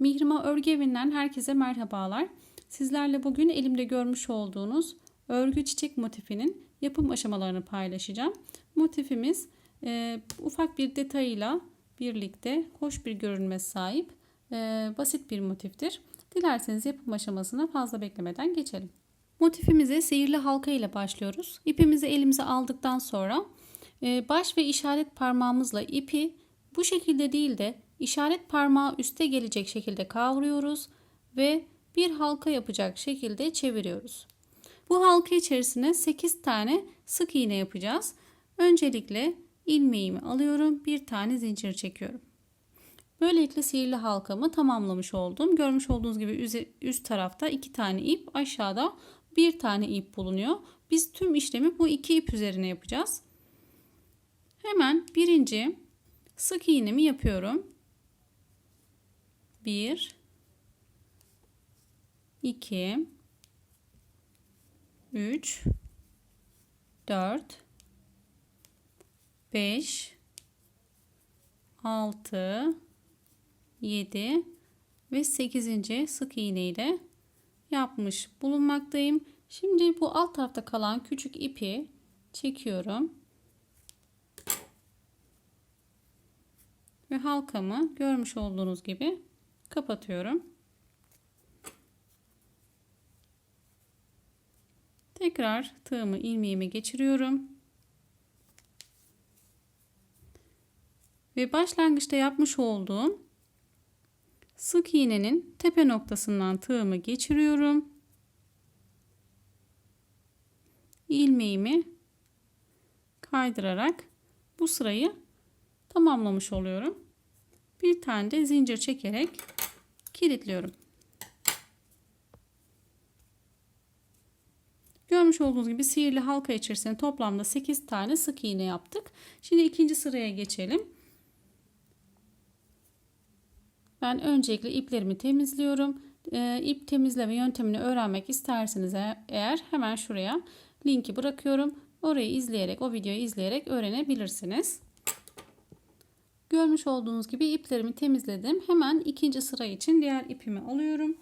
Mihrima Örgü Evi'nden herkese merhabalar. Sizlerle bugün elimde görmüş olduğunuz örgü çiçek motifinin yapım aşamalarını paylaşacağım. Motifimiz e, ufak bir detayıyla birlikte hoş bir görünme sahip e, basit bir motiftir. Dilerseniz yapım aşamasına fazla beklemeden geçelim. Motifimize sihirli halka ile başlıyoruz. İpimizi elimize aldıktan sonra e, baş ve işaret parmağımızla ipi bu şekilde değil de işaret parmağı üste gelecek şekilde kavruyoruz ve bir halka yapacak şekilde çeviriyoruz. Bu halka içerisine 8 tane sık iğne yapacağız. Öncelikle ilmeğimi alıyorum. Bir tane zincir çekiyorum. Böylelikle sihirli halkamı tamamlamış oldum. Görmüş olduğunuz gibi üst tarafta iki tane ip, aşağıda bir tane ip bulunuyor. Biz tüm işlemi bu iki ip üzerine yapacağız. Hemen birinci sık iğnemi yapıyorum. 1 2 3 4 5 6 7 ve 8. sık iğne ile yapmış bulunmaktayım. Şimdi bu alt tarafta kalan küçük ipi çekiyorum. Ve halkamı görmüş olduğunuz gibi kapatıyorum. Tekrar tığımı ilmeğime geçiriyorum. Ve başlangıçta yapmış olduğum sık iğnenin tepe noktasından tığımı geçiriyorum. ilmeğimi kaydırarak bu sırayı tamamlamış oluyorum. Bir tane de zincir çekerek kilitliyorum. Görmüş olduğunuz gibi sihirli halka içerisinde toplamda 8 tane sık iğne yaptık. Şimdi ikinci sıraya geçelim. Ben öncelikle iplerimi temizliyorum. E, ip temizleme yöntemini öğrenmek isterseniz eğer hemen şuraya linki bırakıyorum. Orayı izleyerek, o videoyu izleyerek öğrenebilirsiniz. Görmüş olduğunuz gibi iplerimi temizledim. Hemen ikinci sıra için diğer ipimi alıyorum.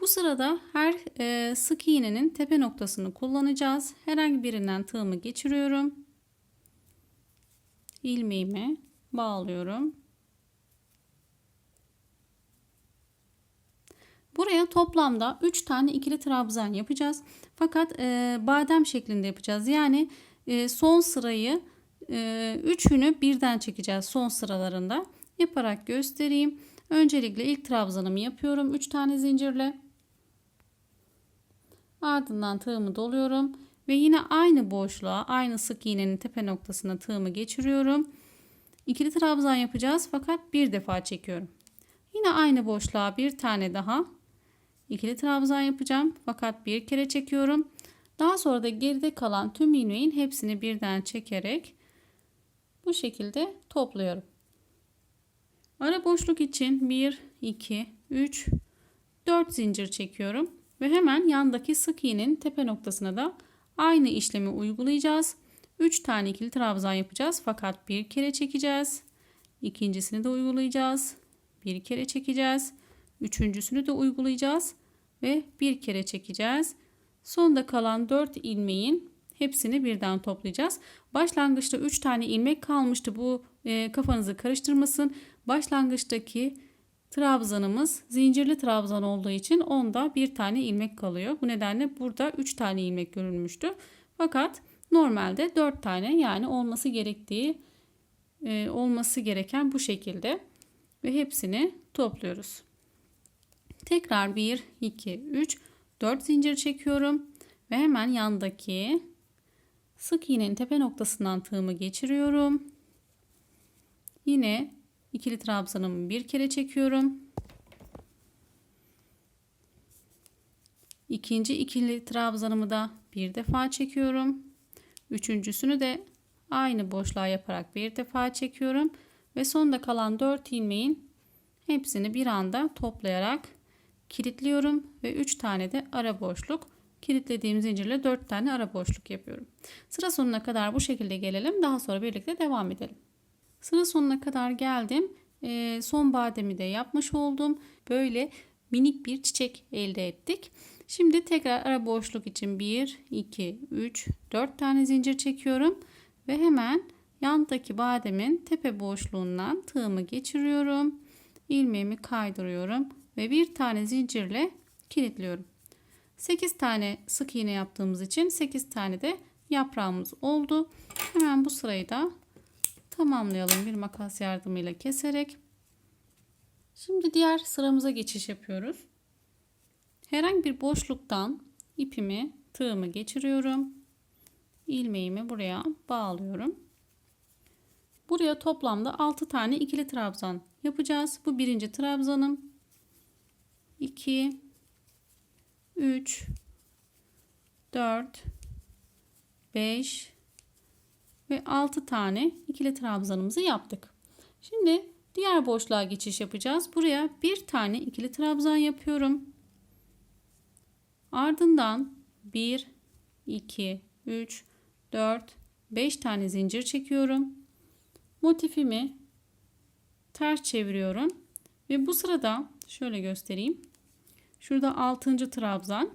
Bu sırada her e, sık iğnenin tepe noktasını kullanacağız. Herhangi birinden tığımı geçiriyorum. ilmeğimi bağlıyorum. Buraya toplamda 3 tane ikili trabzan yapacağız. Fakat e, badem şeklinde yapacağız. Yani e, son sırayı üçünü birden çekeceğiz son sıralarında. Yaparak göstereyim. Öncelikle ilk trabzanımı yapıyorum 3 tane zincirle. Ardından tığımı doluyorum ve yine aynı boşluğa, aynı sık iğnenin tepe noktasına tığımı geçiriyorum. İkili trabzan yapacağız fakat bir defa çekiyorum. Yine aynı boşluğa bir tane daha ikili trabzan yapacağım fakat bir kere çekiyorum. Daha sonra da geride kalan tüm ilmeğin hepsini birden çekerek bu şekilde topluyorum. Ara boşluk için 1, 2, 3, 4 zincir çekiyorum ve hemen yandaki sık iğnenin tepe noktasına da aynı işlemi uygulayacağız. 3 tane ikili trabzan yapacağız fakat bir kere çekeceğiz. İkincisini de uygulayacağız. Bir kere çekeceğiz. Üçüncüsünü de uygulayacağız ve bir kere çekeceğiz. Sonda kalan 4 ilmeğin hepsini birden toplayacağız. Başlangıçta 3 tane ilmek kalmıştı. Bu e, kafanızı karıştırmasın. Başlangıçtaki trabzanımız zincirli trabzan olduğu için onda bir tane ilmek kalıyor. Bu nedenle burada 3 tane ilmek görülmüştü. Fakat normalde 4 tane yani olması gerektiği e, olması gereken bu şekilde ve hepsini topluyoruz. Tekrar 1, 2, 3, 4 zincir çekiyorum ve hemen yandaki sık iğnenin tepe noktasından tığımı geçiriyorum. Yine ikili trabzanımı bir kere çekiyorum. İkinci ikili trabzanımı da bir defa çekiyorum. Üçüncüsünü de aynı boşluğa yaparak bir defa çekiyorum ve sonda kalan 4 ilmeğin hepsini bir anda toplayarak kilitliyorum ve 3 tane de ara boşluk kilitlediğim zincirle 4 tane ara boşluk yapıyorum. Sıra sonuna kadar bu şekilde gelelim. Daha sonra birlikte devam edelim. Sıra sonuna kadar geldim. e, son bademi de yapmış oldum. Böyle minik bir çiçek elde ettik. Şimdi tekrar ara boşluk için 1, 2, 3, 4 tane zincir çekiyorum. Ve hemen yandaki bademin tepe boşluğundan tığımı geçiriyorum. ilmeğimi kaydırıyorum ve bir tane zincirle kilitliyorum. 8 tane sık iğne yaptığımız için 8 tane de yaprağımız oldu. Hemen bu sırayı da tamamlayalım bir makas yardımıyla keserek. Şimdi diğer sıramıza geçiş yapıyoruz. Herhangi bir boşluktan ipimi, tığımı geçiriyorum. ilmeğimi buraya bağlıyorum. Buraya toplamda 6 tane ikili trabzan yapacağız. Bu birinci trabzanım. 2 3 4 5 ve 6 tane ikili trabzanımızı yaptık. Şimdi diğer boşluğa geçiş yapacağız. Buraya bir tane ikili trabzan yapıyorum. Ardından 1 2 3 4 5 tane zincir çekiyorum. Motifimi ters çeviriyorum ve bu sırada şöyle göstereyim. Şurada 6. trabzan.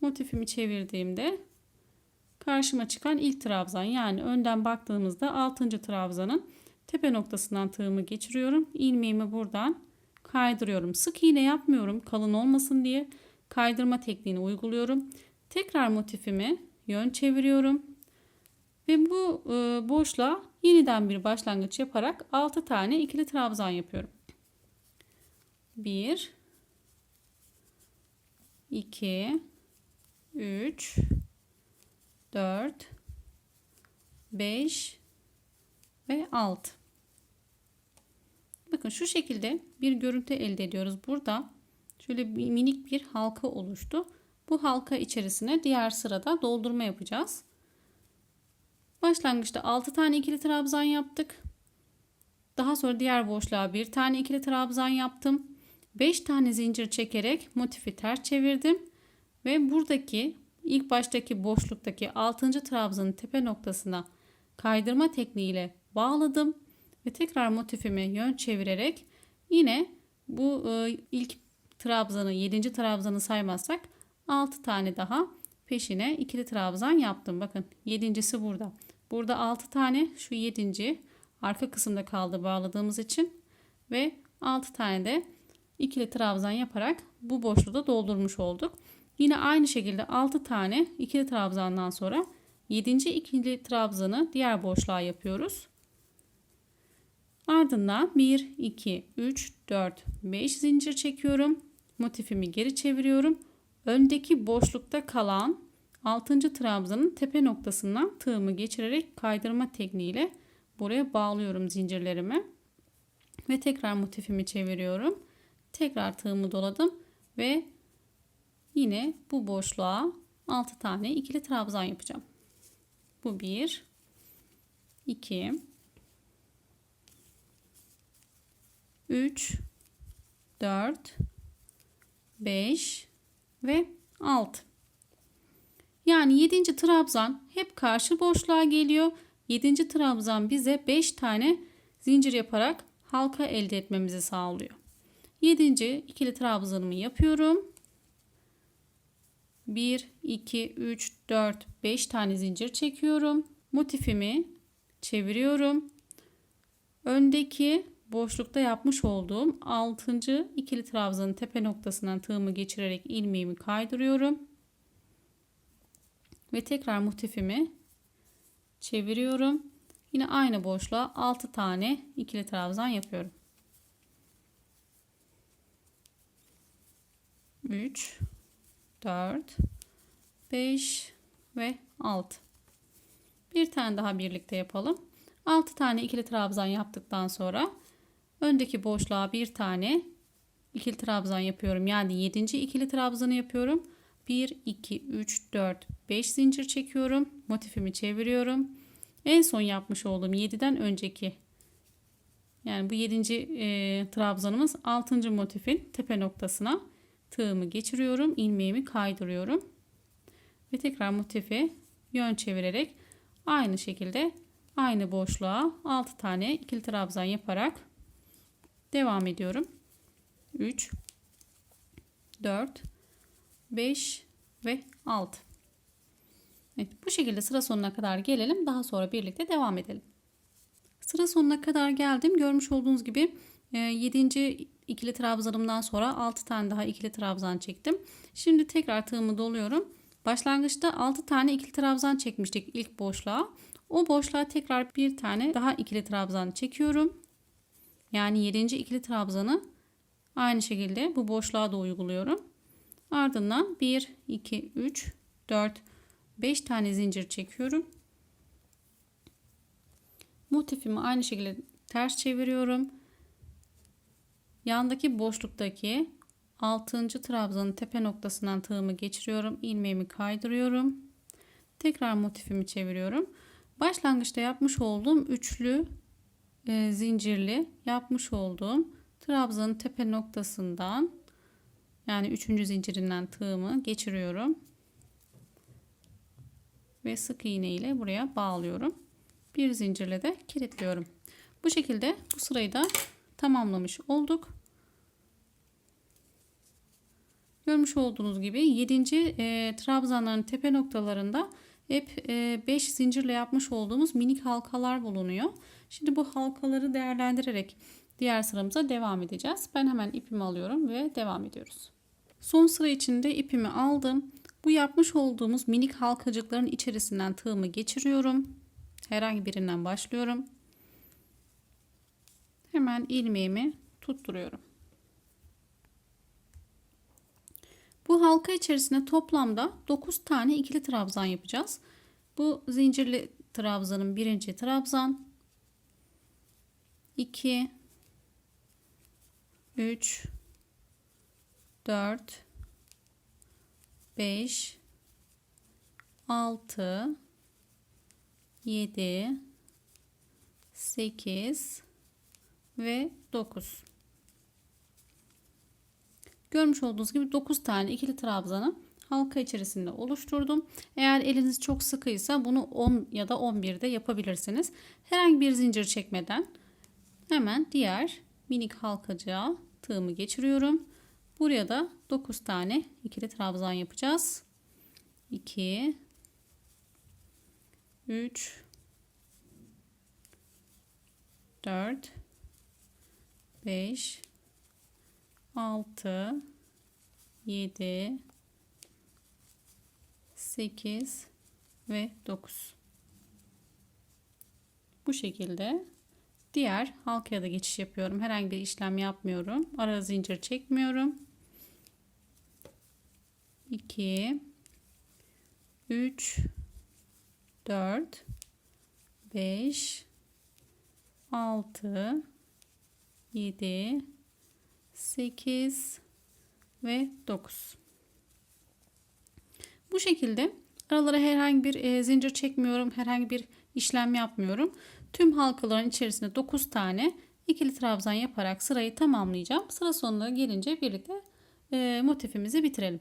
Motifimi çevirdiğimde karşıma çıkan ilk trabzan yani önden baktığımızda 6. trabzanın tepe noktasından tığımı geçiriyorum. ilmeğimi buradan kaydırıyorum. Sık iğne yapmıyorum kalın olmasın diye kaydırma tekniğini uyguluyorum. Tekrar motifimi yön çeviriyorum. Ve bu e, boşluğa yeniden bir başlangıç yaparak 6 tane ikili trabzan yapıyorum. 1 2 3 4 5 ve 6 bakın şu şekilde bir görüntü elde ediyoruz. Burada şöyle bir minik bir halka oluştu. Bu halka içerisine diğer sırada doldurma yapacağız. Başlangıçta 6 tane ikili trabzan yaptık. Daha sonra diğer boşluğa bir tane ikili trabzan yaptım 5 tane zincir çekerek motifi ters çevirdim ve buradaki ilk baştaki boşluktaki 6. trabzanın tepe noktasına kaydırma tekniğiyle bağladım ve tekrar motifimi yön çevirerek yine bu e, ilk trabzanı 7. trabzanı saymazsak 6 tane daha peşine ikili trabzan yaptım. Bakın yedincisi burada. Burada 6 tane şu 7. arka kısımda kaldı bağladığımız için ve 6 tane de ikili trabzan yaparak bu boşluğu da doldurmuş olduk. Yine aynı şekilde 6 tane ikili trabzandan sonra 7. ikili trabzanı diğer boşluğa yapıyoruz. Ardından 1, 2, 3, 4, 5 zincir çekiyorum. Motifimi geri çeviriyorum. Öndeki boşlukta kalan 6. trabzanın tepe noktasından tığımı geçirerek kaydırma tekniğiyle buraya bağlıyorum zincirlerimi. Ve tekrar motifimi çeviriyorum. Tekrar tığımı doladım ve yine bu boşluğa 6 tane ikili trabzan yapacağım. Bu 1 2 3 4 5 ve 6 yani 7. trabzan hep karşı boşluğa geliyor. 7. trabzan bize 5 tane zincir yaparak halka elde etmemizi sağlıyor. 7. ikili trabzanımı yapıyorum. 1, 2, 3, 4, 5 tane zincir çekiyorum. Motifimi çeviriyorum. Öndeki boşlukta yapmış olduğum 6. ikili trabzanın tepe noktasından tığımı geçirerek ilmeğimi kaydırıyorum. Ve tekrar motifimi çeviriyorum. Yine aynı boşluğa 6 tane ikili trabzan yapıyorum. 3 4 5 ve 6 bir tane daha birlikte yapalım 6 tane ikili trabzan yaptıktan sonra öndeki boşluğa bir tane ikili trabzan yapıyorum yani 7. ikili trabzanı yapıyorum 1 2 3 4 5 zincir çekiyorum motifimi çeviriyorum en son yapmış olduğum 7'den önceki yani bu 7. E, trabzanımız 6. motifin tepe noktasına tığımı geçiriyorum. ilmeğimi kaydırıyorum. Ve tekrar motifi yön çevirerek aynı şekilde aynı boşluğa 6 tane ikili trabzan yaparak devam ediyorum. 3 4 5 ve 6 Evet, bu şekilde sıra sonuna kadar gelelim. Daha sonra birlikte devam edelim. Sıra sonuna kadar geldim. Görmüş olduğunuz gibi 7. İkili trabzanımdan sonra 6 tane daha ikili trabzan çektim. Şimdi tekrar tığımı doluyorum. Başlangıçta 6 tane ikili trabzan çekmiştik ilk boşluğa. O boşluğa tekrar bir tane daha ikili trabzan çekiyorum. Yani 7. ikili trabzanı aynı şekilde bu boşluğa da uyguluyorum. Ardından 1, 2, 3, 4, 5 tane zincir çekiyorum. Motifimi aynı şekilde ters çeviriyorum. Yandaki boşluktaki 6. trabzanın tepe noktasından tığımı geçiriyorum. ilmeğimi kaydırıyorum. Tekrar motifimi çeviriyorum. Başlangıçta yapmış olduğum üçlü e, zincirli yapmış olduğum trabzanın tepe noktasından yani üçüncü zincirinden tığımı geçiriyorum. Ve sık iğne ile buraya bağlıyorum. Bir zincirle de kilitliyorum. Bu şekilde bu sırayı da tamamlamış olduk. Görmüş olduğunuz gibi 7. E, trabzanların tepe noktalarında hep 5 e, zincirle yapmış olduğumuz minik halkalar bulunuyor. Şimdi bu halkaları değerlendirerek diğer sıramıza devam edeceğiz. Ben hemen ipimi alıyorum ve devam ediyoruz. Son sıra içinde ipimi aldım. Bu yapmış olduğumuz minik halkacıkların içerisinden tığımı geçiriyorum. Herhangi birinden başlıyorum. Hemen ilmeğimi tutturuyorum. Bu halka içerisine toplamda 9 tane ikili trabzan yapacağız. Bu zincirli trabzanın birinci trabzan 2 3 4 5 6 7 8 ve 9 Görmüş olduğunuz gibi 9 tane ikili trabzanı halka içerisinde oluşturdum. Eğer eliniz çok sıkıysa bunu 10 ya da 11 de yapabilirsiniz. Herhangi bir zincir çekmeden hemen diğer minik halkacığa tığımı geçiriyorum. Buraya da 9 tane ikili trabzan yapacağız. 2 3 4 5 6 7 8 ve 9 bu şekilde diğer halkaya da geçiş yapıyorum. Herhangi bir işlem yapmıyorum. Ara zincir çekmiyorum. 2 3 4 5 6 7 8 ve 9. Bu şekilde aralara herhangi bir e, zincir çekmiyorum. Herhangi bir işlem yapmıyorum. Tüm halkaların içerisinde 9 tane ikili trabzan yaparak sırayı tamamlayacağım. Sıra sonuna gelince birlikte e, motifimizi bitirelim.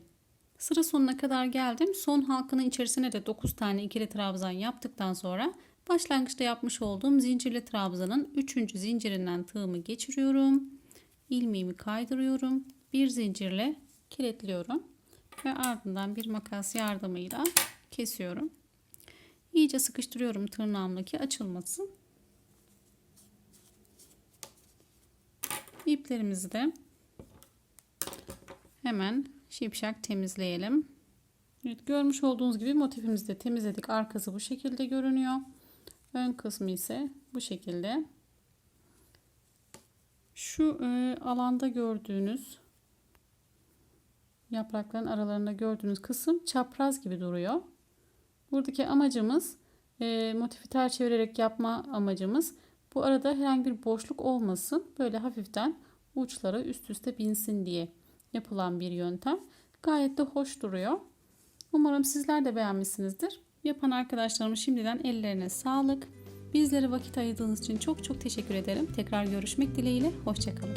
Sıra sonuna kadar geldim. Son halkanın içerisine de 9 tane ikili trabzan yaptıktan sonra başlangıçta yapmış olduğum zincirli trabzanın 3. zincirinden tığımı geçiriyorum ilmeğimi kaydırıyorum. Bir zincirle kilitliyorum ve ardından bir makas yardımıyla kesiyorum. İyice sıkıştırıyorum tırnağımla ki açılmasın. İplerimizi de hemen şipşak temizleyelim. Evet, görmüş olduğunuz gibi motifimizi de temizledik. Arkası bu şekilde görünüyor. Ön kısmı ise bu şekilde. Şu e, alanda gördüğünüz yaprakların aralarında gördüğünüz kısım çapraz gibi duruyor. Buradaki amacımız e, motifi ters çevirerek yapma amacımız bu arada herhangi bir boşluk olmasın. Böyle hafiften uçları üst üste binsin diye yapılan bir yöntem. Gayet de hoş duruyor. Umarım sizler de beğenmişsinizdir. Yapan arkadaşlarım şimdiden ellerine sağlık. Bizlere vakit ayırdığınız için çok çok teşekkür ederim. Tekrar görüşmek dileğiyle. Hoşçakalın.